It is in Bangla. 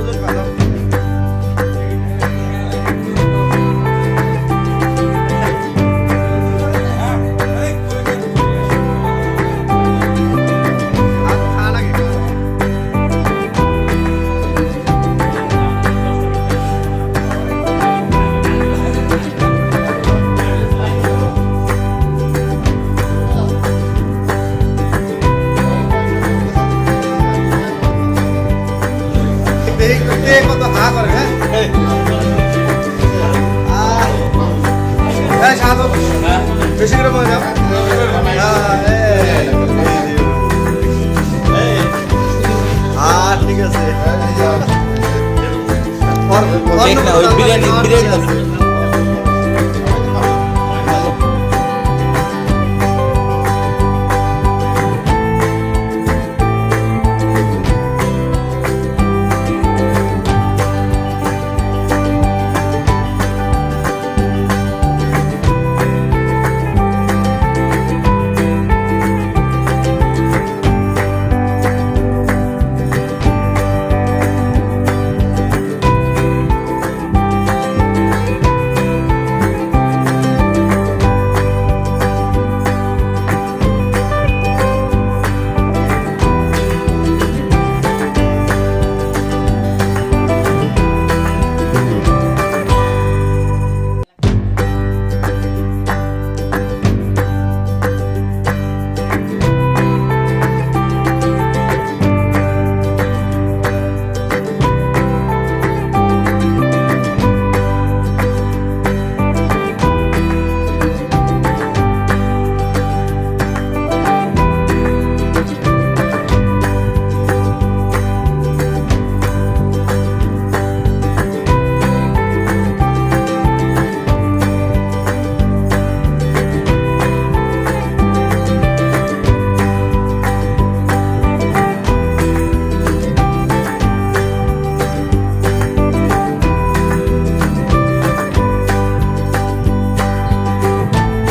Absolutely. দেখতে কত হা করে হ্যাঁ, হ্যাঁ, হ্যাঁ ঠিক আছে